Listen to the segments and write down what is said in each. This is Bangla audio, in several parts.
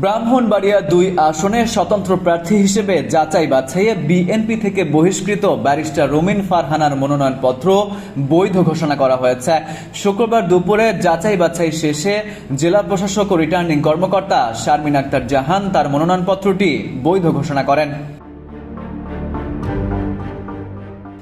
ব্রাহ্মণবাড়িয়া দুই আসনে স্বতন্ত্র প্রার্থী হিসেবে যাচাই বাছাইয়ে বিএনপি থেকে বহিষ্কৃত ব্যারিস্টার রুমিন ফারহানার মনোনয়নপত্র বৈধ ঘোষণা করা হয়েছে। শুক্রবার দুপুরে যাচাই বাছাই শেষে জেলা প্রশাসক ও রিটার্নিং কর্মকর্তা শারমিন আক্তার জাহান তার মনোনয়নপত্রটি বৈধ ঘোষণা করেন।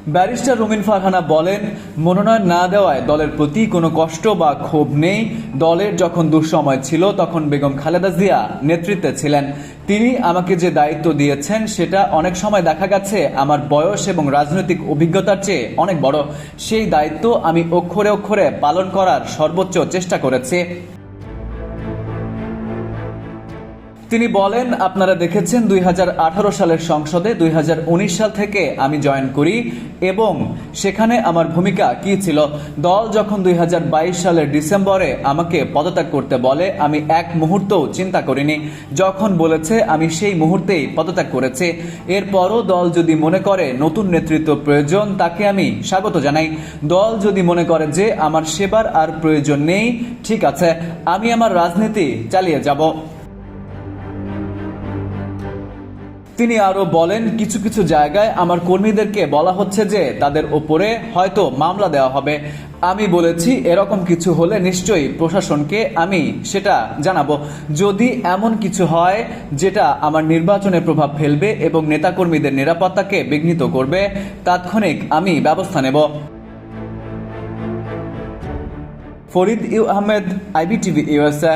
ব্যারিস্টার রুমিন ফারহানা বলেন, মনোনয়ন না দেওয়ায় দলের প্রতি কোনো কষ্ট বা ক্ষোভ নেই। দলের যখন দুঃসময় ছিল, তখন বেগম খালেদা জিয়া নেতৃত্বে ছিলেন। তিনি আমাকে যে দায়িত্ব দিয়েছেন, সেটা অনেক সময় দেখা গেছে, আমার বয়স এবং রাজনৈতিক অভিজ্ঞতার চেয়ে অনেক বড়। সেই দায়িত্ব আমি অক্ষরে অক্ষরে পালন করার সর্বোচ্চ চেষ্টা করেছি। তিনি বলেন, আপনারা দেখেছেন দুই হাজার আঠারো সালের সংসদে দুই হাজার উনিশ সাল থেকে আমি জয়েন করি এবং সেখানে আমার ভূমিকা কি ছিল? দল যখন দুই হাজার বাইশ সালের ডিসেম্বরে আমাকে পদত্যাগ করতে বলে, আমি এক মুহূর্তও চিন্তা করিনি। যখন বলেছে, আমি সেই মুহূর্তেই পদত্যাগ করেছি। এরপরও দল যদি মনে করে নতুন নেতৃত্ব প্রয়োজন, তাকে আমি স্বাগত জানাই। দল যদি মনে করে যে আমার সেবার আর প্রয়োজন নেই, ঠিক আছে, আমি আমার রাজনীতি চালিয়ে যাব। তিনি আরও বলেন, কিছু কিছু জায়গায় আমার কর্মীদেরকে বলা হচ্ছে যে তাদের ওপরে হয়তো মামলা দেওয়া হবে। আমি বলেছি, এরকম কিছু হলে নিশ্চয়ই প্রশাসনকে আমি সেটা জানাব। যদি এমন কিছু হয় যেটা আমার নির্বাচনে প্রভাব ফেলবে এবং নেতাকর্মীদের নিরাপত্তাকে বিঘ্নিত করবে, তাৎক্ষণিক আমি ব্যবস্থা নেব। Farid U Ahmed, IBTV USA